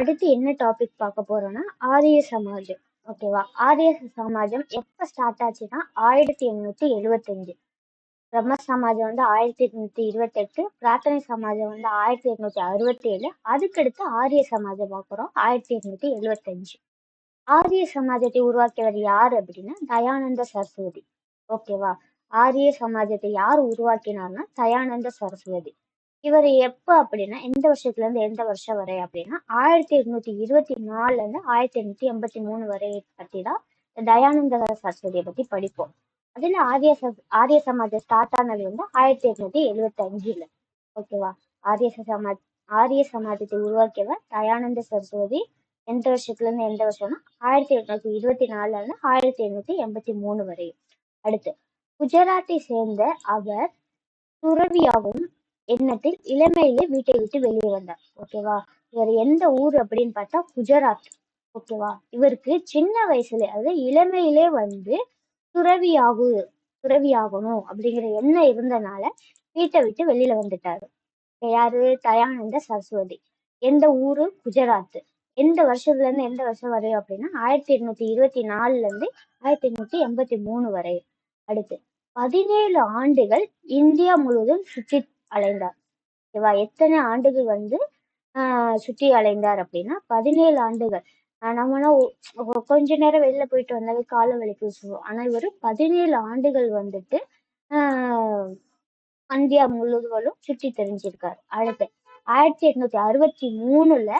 அடுத்து என்ன டாபிக் பார்க்க போறோம்னா ஆரிய சமாஜம். ஓகேவா ஆரிய சமாஜம் எப்போ ஸ்டார்ட் ஆச்சுன்னா ஆயிரத்தி எண்ணூற்றி எழுவத்தஞ்சு. பிரம்ம சமாஜம் வந்து ஆயிரத்தி எட்நூத்தி இருபத்தெட்டு பிரார்த்தனை சமாஜம் வந்து ஆயிரத்தி எட்நூத்தி அறுபத்தி ஏழு அதுக்கடுத்து ஆரிய சமாஜம் பார்க்குறோம் ஆயிரத்தி எட்நூத்தி எழுபத்தஞ்சு ஆரிய சமாஜத்தை உருவாக்கியவர் யார் அப்படின்னா தயானந்த சரஸ்வதி. ஓகேவா ஆரிய சமாஜத்தை யார் உருவாக்கினார்னா தயானந்த சரஸ்வதி. இவர் எப்போ அப்படின்னா எந்த வருஷத்துல இருந்து எந்த வருஷம் வரை அப்படின்னா ஆயிரத்தி எட்நூத்தி இருபத்தி நாலுல இருந்து ஆயிரத்தி எண்ணூத்தி எண்பத்தி மூணு வரை பத்தி தான் தயானந்த சரஸ்வதியை பத்தி படிப்போம். அதுல ஆரிய ச- ஆரிய சமாஜம் ஸ்டார்ட் ஆனது வந்து ஆயிரத்தி எட்நூத்தி எழுபத்தி அஞ்சுல. ஓகேவா ஆரிய சமாஜ் ஆரிய சமாஜத்தை உருவாக்கியவர் தயானந்த சரஸ்வதி. எந்த வருஷத்துல இருந்து எந்த வருஷம்னா ஆயிரத்தி எட்நூத்தி இருபத்தி நாலுல இருந்து ஆயிரத்தி எண்ணூத்தி எண்பத்தி மூணு வரை. அடுத்து குஜராத்தை சேர்ந்த அவர் துறவியாகவும் எண்ணத்தில் இளமையிலே வீட்டை விட்டு வெளியே வந்தார் ஓகேவா இவர் எந்த ஊர் அப்படின்னு பார்த்தா குஜராத். ஓகேவா இவருக்கு சின்ன வயசுல அதாவது இளமையிலே வந்து துறவியாகு துறவியாகணும் அப்படிங்கிற எண்ணம் இருந்தனால வீட்டை விட்டு வெளியில வந்துட்டாரு. யாரு? தயானந்த சரஸ்வதி. எந்த ஊரு? குஜராத். எந்த வருஷத்துல இருந்து எந்த வருஷம் வரையும் அப்படின்னா ஆயிரத்தி எண்ணூத்தி இருபத்தி நாலுல இருந்து ஆயிரத்தி எண்ணூத்தி எண்பத்தி மூணு வரை. அடுத்து பதினேழு ஆண்டுகள் இந்தியா முழுவதும் சுற்றி அலைந்தார். ஓகேவா எத்தனை ஆண்டுகள் வந்து ஆஹ் சுற்றி அலைந்தார் அப்படின்னா பதினேழு ஆண்டுகள். நம்மனா கொஞ்ச நேரம் வெளில போயிட்டு வந்தாலே கால வலிக்கு சொல்லுவோம் ஆனா இவர் பதினேழு ஆண்டுகள் வந்துட்டு ஆஹ் இந்தியா முழுவதும் சுற்றி தெரிஞ்சிருக்காரு. அடுத்து ஆயிரத்தி எட்நூத்தி அறுபத்தி மூணுல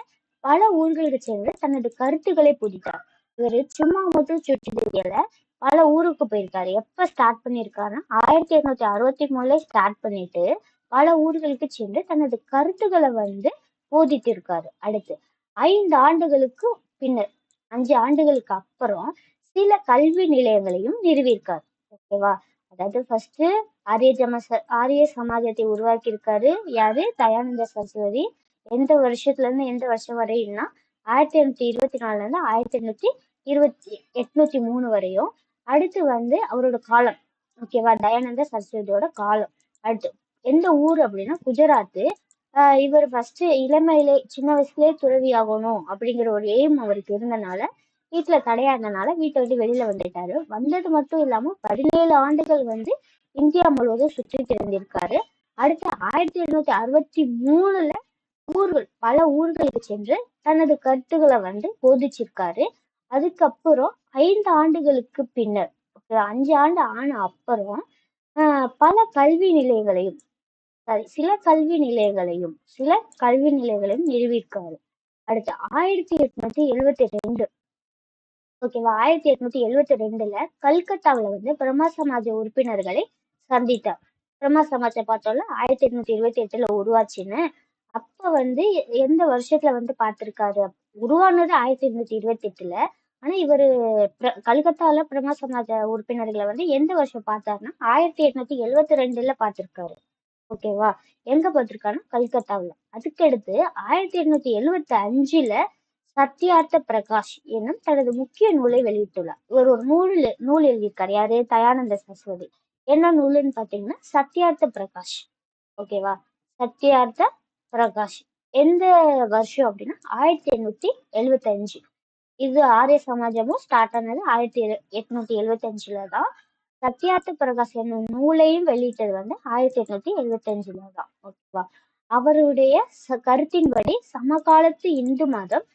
பல ஊர்களுக்கு சேர்ந்து தனது கருத்துக்களை புதித்தார். இவரு சும்மா மட்டும் சுற்றி தெரியல பல ஊருக்கு போயிருக்காரு. எப்ப ஸ்டார்ட் பண்ணிருக்காருன்னா ஆயிரத்தி எட்நூத்தி அறுபத்தி மூணுல ஸ்டார்ட் பண்ணிட்டு பல ஊர்களுக்கு சென்று தனது கருத்துக்களை வந்து போதித்திருக்காரு. அடுத்து ஐந்து ஆண்டுகளுக்கு பின்னர் அஞ்சு ஆண்டுகளுக்கு அப்புறம் சில கல்வி நிலையங்களையும் நிறுவியிருக்காரு. ஓகேவா? அதாவது ஃபர்ஸ்ட் ஆரிய ஜம ஆரிய சமாஜத்தை உருவாக்கி இருக்காரு யாரு? தயானந்த சரஸ்வதி. எந்த வருஷத்துல இருந்து எந்த வருஷம் வரையும்னா ஆயிரத்தி எண்ணூத்தி இருபத்தி நாலுல இருந்து ஆயிரத்தி எண்ணூத்தி இருபத்தி எட்நூத்தி மூணு வரையும். அடுத்து வந்து அவரோட காலம். ஓகேவா? தயானந்த சரஸ்வதியோட காலம். அடுத்து எந்த ஊர் அப்படின்னா குஜராத்து. இவர் ஃபர்ஸ்ட் இளமையிலே சின்ன வயசுலயே துறவி ஆகணும் அப்படிங்கிற ஒரு எய்ம் அவருக்கு இருந்தனால வீட்டுல தடையா இருந்தனால வீட்டை விட்டு வெளியில வந்துட்டாரு. வந்தது மட்டும் இல்லாம பதினேழு ஆண்டுகள் வந்து இந்தியா முழுவதும் சுற்றி திறந்திருக்காரு அடுத்து ஆயிரத்தி எழுநூத்தி அறுபத்தி மூணுல ஊர்கள் பல ஊர்களுக்கு சென்று தனது கருத்துக்களை வந்து போதிச்சிருக்காரு. அதுக்கப்புறம் ஐந்து ஆண்டுகளுக்கு பின்னர் அஞ்சு ஆண்டு ஆன அப்புறம் பல கல்வி நிலையங்களையும் சில கல்வி நிலையங்களையும் சில கல்வி நிலையங்களையும் நிறுவியிருக்காரு அடுத்து ஆயிரத்தி எட்நூத்தி எழுவத்தி ரெண்டு. ஓகேவா ஆயிரத்தி எட்நூத்தி எழுவத்தி ரெண்டுல கல்கத்தாவில வந்து பிரம்மா சமாஜ உறுப்பினர்களை சந்தித்தார். பிரம்மா சமாஜை பார்த்தோம்ல ஆயிரத்தி எட்நூத்தி இருபத்தி எட்டுல உருவாச்சுன்னு. அப்ப வந்து எந்த வருஷத்துல வந்து பார்த்திருக்காரு? உருவானது ஆயிரத்தி எட்நூத்தி இருபத்தி எட்டுல. ஆனா இவரு பிர- கல்கத்தால பிரம்மா சமாஜ உறுப்பினர்களை வந்து எந்த வருஷம் பார்த்தாருன்னா ஆயிரத்தி எட்நூத்தி எழுவத்தி ரெண்டுல பார்த்திருக்காரு. ஓகேவா? எங்க பார்த்திருக்கான்னா கல்கத்தாவில். அதுக்கடுத்து ஆயிரத்தி எண்ணூத்தி எழுவத்தி அஞ்சுல சத்யார்த்த பிரகாஷ் என்னும் தனது முக்கிய நூலை வெளியிட்டுள்ளார். இவர் ஒரு நூல் நூல் எழுதியிருக்காரு. யாரு? தயானந்த சரஸ்வதி. என்ன நூலுன்னு பாத்தீங்கன்னா சத்யார்த்த பிரகாஷ். ஓகேவா? சத்யார்த்த பிரகாஷ். எந்த வருஷம் அப்படின்னா ஆயிரத்தி எண்ணூத்தி எழுவத்தி அஞ்சு இது ஆரிய சமாஜமும் ஸ்டார்ட் ஆனது ஆயிரத்தி எழு- எட்நூத்தி எழுவத்தி அஞ்சுல தான் சத்யார்த்த பிரகாஷ் என்னும் நூலையும் வெளியிட்டது வந்து ஆயிரத்தி எட்நூத்தி எழுவத்தி அஞ்சுல தான். ஓகேவா? அவருடைய கருத்தின்படி சமகாலத்து இந்து மதம்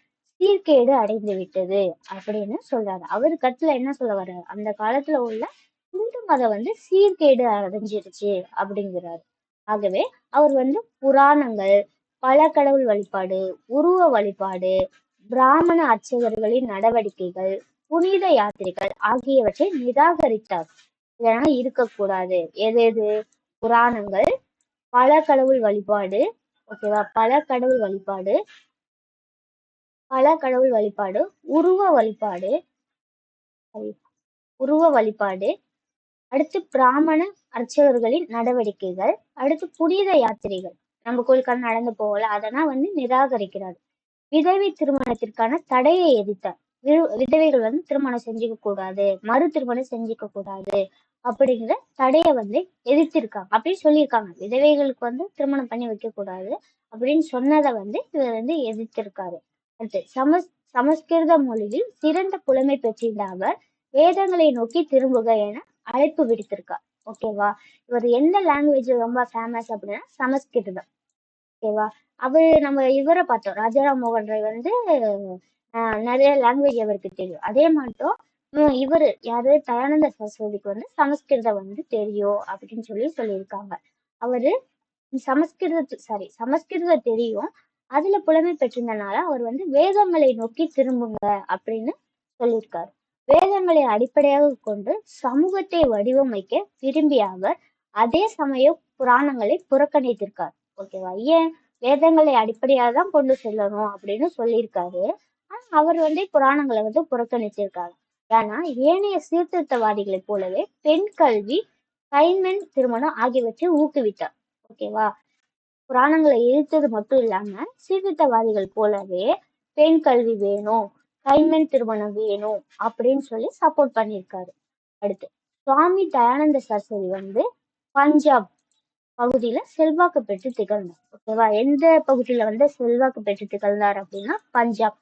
சீர்கேடு அடைந்து விட்டது அப்படின்னு சொல்றாரு. அவர் கருத்துல என்ன சொல்ல வர்றாரு? அந்த காலத்துல உள்ள இந்து மதம் வந்து சீர்கேடு அடைஞ்சிருச்சு அப்படிங்கிறாரு. ஆகவே அவர் வந்து புராணங்கள் பல கடவுள் வழிபாடு உருவ வழிபாடு பிராமண அர்ச்சகர்களின் நடவடிக்கைகள் புனித யாத்திரைகள் ஆகியவற்றை நிராகரித்தார். இதெல்லாம் இருக்கக்கூடாது. எது எது? புராணங்கள். பல கடவுள் வழிபாடு. ஓகேவா பல கடவுள் வழிபாடு. பல கடவுள் வழிபாடு. உருவ வழிபாடு. உருவ வழிபாடு. அடுத்து பிராமண அர்ச்சகர்களின் நடவடிக்கைகள். அடுத்து புனித யாத்திரைகள். நம்ம கோயிலுக்கான நடந்து போகல. அதெல்லாம் வந்து நிராகரிக்கிறார். விதவை திருமணத்திற்கான தடையை எதிர்த்தார். விதவைகள் வந்து திருமணம் செஞ்சுக்க கூடாது மறு திருமணம் செஞ்சுக்க கூடாது அப்படிங்கிற தடையை வந்து எதிர்த்திருக்காங்க அப்படின்னு சொல்லியிருக்காங்க. விதவைகளுக்கு வந்து திருமணம் பண்ணி வைக்க கூடாது அப்படின்னு சொன்னதை வந்து இவர் வந்து எதிர்த்திருக்காரு. அடுத்து சமஸ் சமஸ்கிருத மொழியில் சிறந்த புலமை பெற்றிருந்த அவர் வேதங்களை நோக்கி திரும்புக என அழைப்பு விடுத்திருக்கார். ஓகேவா? இவர் எந்த லாங்குவேஜ் ரொம்ப ஃபேமஸ் அப்படின்னா சமஸ்கிருதம். ஓகேவா? அவரு நம்ம இவரை பார்த்தோம். ராஜாராம் மோகன் ராய் வந்து நிறைய லாங்குவேஜ் அவருக்கு தெரியும். அதே மட்டும் இவர் இவரு யாரு? தயானந்த சரஸ்வதிக்கு வந்து சமஸ்கிருதம் வந்து தெரியும் அப்படின்னு சொல்லி சொல்லியிருக்காங்க. அவரு சமஸ்கிருத சாரி சமஸ்கிருதம் தெரியும். அதுல புலமை பெற்றிருந்தனால அவர் வந்து வேதங்களை நோக்கி திரும்புங்க அப்படின்னு சொல்லியிருக்காரு. வேதங்களை அடிப்படையாக கொண்டு சமூகத்தை வடிவமைக்க விரும்பிய அவர் அதே சமயம் புராணங்களை புறக்கணித்திருக்கார். ஓகேவா? ஏன்? வேதங்களை அடிப்படையாக தான் கொண்டு செல்லணும் அப்படின்னு சொல்லியிருக்காரு. ஆனா அவர் வந்து புராணங்களை வந்து புறக்கணிச்சிருக்காரு ஏன்னா ஏனைய சீர்திருத்தவாதிகளைப் போலவே பெண் கல்வி கைமென் திருமணம் ஆகியவற்றை ஊக்குவித்தார். ஓகேவா புராணங்களை எதிர்த்தது மட்டும் இல்லாம சீர்திருத்தவாதிகள் போலவே பெண் கல்வி வேணும் கைமென் திருமணம் வேணும் அப்படின்னு சொல்லி சப்போர்ட் பண்ணியிருக்காரு. அடுத்து சுவாமி தயானந்த சரஸ்வதி வந்து பஞ்சாப் பகுதியில செல்வாக்கு பெற்று திகழ்ந்தார். ஓகேவா எந்த பகுதியில வந்து செல்வாக்கு பெற்று திகழ்ந்தார் அப்படின்னா பஞ்சாப்.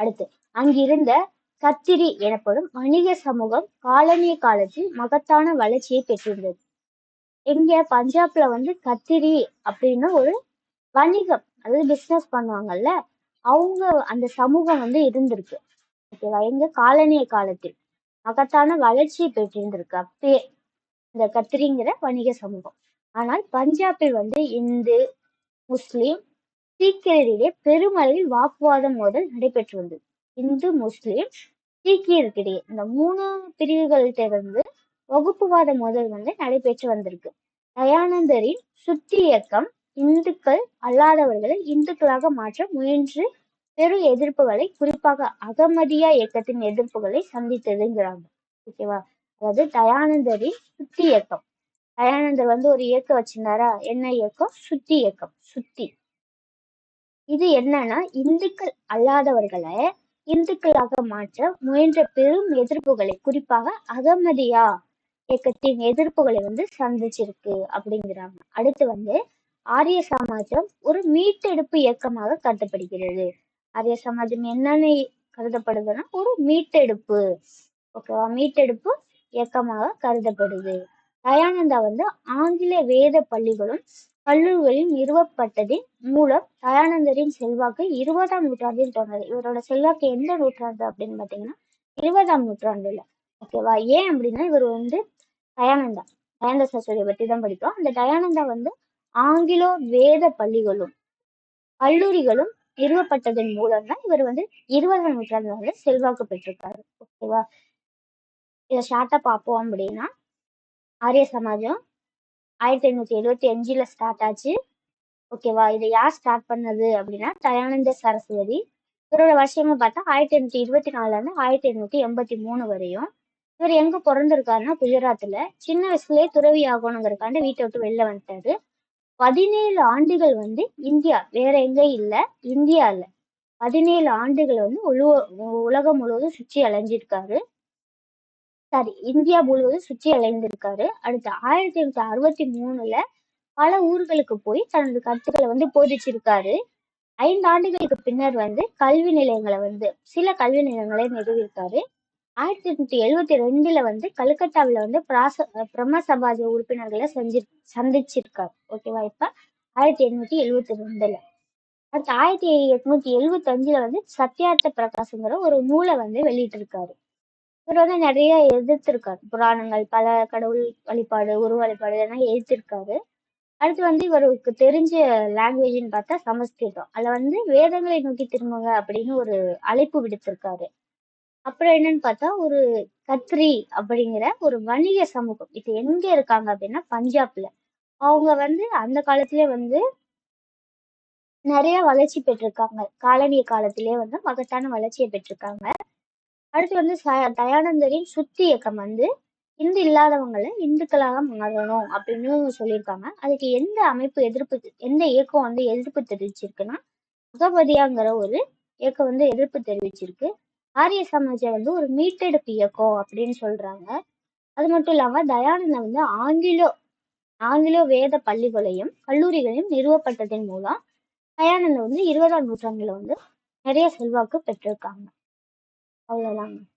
அடுத்து அங்கிருந்த கத்திரி எனப்படும் வணிக சமூகம் காலனிய காலத்தில் மகத்தான வளர்ச்சியை பெற்றிருந்தது. இங்க பஞ்சாப்ல வந்து கத்திரி அப்படின்னு ஒரு வணிகம் அதாவது பிசினஸ் பண்ணுவாங்கல்ல அவங்க அந்த சமூகம் வந்து இருந்திருக்கு. ஓகேவா எங்க? காலனிய காலத்தில் மகத்தான வளர்ச்சியை பெற்றிருந்திருக்கு. அப்பயே இந்த கத்திரிங்கிற வணிக சமூகம். ஆனால் பஞ்சாபில் வந்து இந்து முஸ்லீம் சீக்கியரிடையே பெருமளவில் வாக்குவாதம் மோதல் நடைபெற்று வந்தது. இந்து முஸ்லிம் சீக்கியருக்கிடையே இந்த மூணு பிரிவுகள்கிட்ட இருந்து வகுப்புவாத மோதல் வந்து நடைபெற்று வந்திருக்கு. தயானந்தரின் சுத்தி இயக்கம் இந்துக்கள் அல்லாதவர்களை இந்துக்களாக மாற்ற முயன்று பெரு எதிர்ப்புகளை குறிப்பாக அகமதியா இயக்கத்தின் எதிர்ப்புகளை சந்தித்ததுங்கிறாங்க. ஓகேவா? அதாவது தயானந்தரின் சுத்தி இயக்கம். தயானந்தர் வந்து ஒரு இயக்கம் வச்சிருந்தாரா? என்ன இயக்கம்? சுத்தி இயக்கம். சுத்தி. இது என்னன்னா இந்துக்கள் அல்லாதவர்களை இந்துக்களாக மாற்ற முயன்ற பெரும் எதிர்ப்புகளை குறிப்பாக அகமதியா இயக்கத்தின் எதிர்ப்புகளை வந்து சந்திச்சிருக்கு அப்படிங்கிறாங்க. அடுத்து வந்து ஆரிய சமாஜம் ஒரு மீட்டெடுப்பு இயக்கமாக கருதப்படுகிறது. ஆரிய சமாஜம் என்னன்னு கருதப்படுதுன்னா ஒரு மீட்டெடுப்பு ஓகேவா மீட்டெடுப்பு இயக்கமாக கருதப்படுது. தயானந்தா வந்து ஆங்கில வேத பள்ளிகளும் கல்லூரிகளில் நிறுவப்பட்டதின் மூலம் தயானந்தரின் செல்வாக்கு இருபதாம் நூற்றாண்டில் தொடர்ந்தது. இவரோட செல்வாக்கு எந்த நூற்றாண்டு அப்படின்னு பாத்தீங்கன்னா இருபதாம் நூற்றாண்டுல. ஓகேவா ஏன் அப்படின்னா இவர் வந்து தயானந்தா. தயானந்த சரஸ்வதியை பத்தி தான் படிக்கிறோம் அந்த தயானந்தா வந்து ஆங்கிலோ வேத பள்ளிகளும் கல்லூரிகளும் நிறுவப்பட்டதன் மூலம் தான் இவர் வந்து இருபதாம் நூற்றாண்டுல வந்து செல்வாக்கு பெற்றிருக்காரு. ஓகேவா இதை ஷார்ட்டா பார்ப்போம் அப்படின்னா ஆரிய சமாஜம் ஆயிரத்தி எண்ணூத்தி எழுபத்தி அஞ்சுல ஸ்டார்ட் ஆச்சு. ஓகேவா இதை யார் ஸ்டார்ட் பண்ணது அப்படின்னா தயானந்த சரஸ்வதி. இவரோட வருஷங்கள் பார்த்தா ஆயிரத்தி எண்ணூத்தி இருபத்தி நாலுல இருந்து ஆயிரத்தி எண்ணூத்தி எண்பத்தி மூணு வரையும். இவர் எங்க பிறந்திருக்காருன்னா குஜராத்ல. சின்ன வயசுலயே துறவி ஆகணுங்கிறக்காண்டு வீட்டை விட்டு வெளில வந்துட்டாரு. பதினேழு ஆண்டுகள் வந்து இந்தியா வேற எங்கேயும் இல்லை இந்தியாவில் பதினேழு ஆண்டுகள் வந்து உலக உலகம் முழுவதும் சுற்றி அலைஞ்சிருக்காரு. சாரி இந்தியா முழுவதும் சுற்றி அலைந்திருக்காரு. அடுத்து ஆயிரத்தி எண்ணூத்தி அறுபத்தி மூணுல பல ஊர்களுக்கு போய் தனது கருத்துக்களை வந்து போதிச்சிருக்காரு. ஐந்து ஆண்டுகளுக்கு பின்னர் வந்து கல்வி நிலையங்களை வந்து சில கல்வி நிலையங்களை நிறுவியிருக்காரு. ஆயிரத்தி எட்நூத்தி எழுபத்தி ரெண்டுல வந்து கல்கத்தாவில வந்து பிராச பிரம்ம சபாஜ உறுப்பினர்களை செஞ்சு சந்திச்சிருக்காரு. ஓகேவா இப்ப? ஆயிரத்தி எண்ணூத்தி எழுபத்தி ரெண்டுல. அடுத்து ஆயிரத்தி எட்நூத்தி எழுபத்தி அஞ்சுல வந்து சத்யார்த்த பிரகாசங்கிற ஒரு நூலை வந்து வெளியிட்டிருக்காரு. இவர் வந்து நிறைய எதிர்த்திருக்காரு. புராணங்கள் பல கடவுள் வழிபாடு உருவ வழிபாடு இதெல்லாம் எதிர்த்திருக்காரு. அடுத்து வந்து இவருக்கு தெரிஞ்ச லாங்குவேஜ்னு பார்த்தா சமஸ்கிருதம். அதில் வந்து வேதங்களை நோக்கி திரும்புங்க அப்படின்னு ஒரு அழைப்பு விடுத்திருக்காரு. அப்புறம் என்னன்னு பார்த்தா ஒரு கத்ரி அப்படிங்கிற ஒரு வணிக சமூகம். இது எங்க இருக்காங்க அப்படின்னா பஞ்சாப்ல. அவங்க வந்து அந்த காலத்திலே வந்து நிறைய வளர்ச்சி பெற்றிருக்காங்க. காலனிய காலத்திலே வந்து மகத்தான வளர்ச்சியை பெற்றிருக்காங்க. அடுத்து வந்து ச- தயானந்தரின் சுத்தி இயக்கம் வந்து இந்து இல்லாதவங்களை இந்துக்களாக மாறணும் அப்படின்னு சொல்லியிருக்காங்க. அதுக்கு எந்த அமைப்பு எதிர்ப்பு எந்த இயக்கம் வந்து எதிர்ப்பு தெரிவிச்சிருக்குன்னா முகபதியாங்கிற ஒரு இயக்கம் வந்து எதிர்ப்பு தெரிவிச்சிருக்கு. ஆரிய சமாஜம் வந்து ஒரு மீட்டெடுப்பு இயக்கம் அப்படின்னு சொல்றாங்க. அது மட்டும் இல்லாம தயானந்தம் வந்து ஆங்கிலோ ஆங்கிலோ வேத பள்ளிகளையும் கல்லூரிகளையும் நிறுவப்பட்டதன் மூலம் தயானந்தம் வந்து இருபதாம் நூற்றாண்டுல வந்து நிறைய செல்வாக்கு பெற்றிருக்காங்க. 好了啦。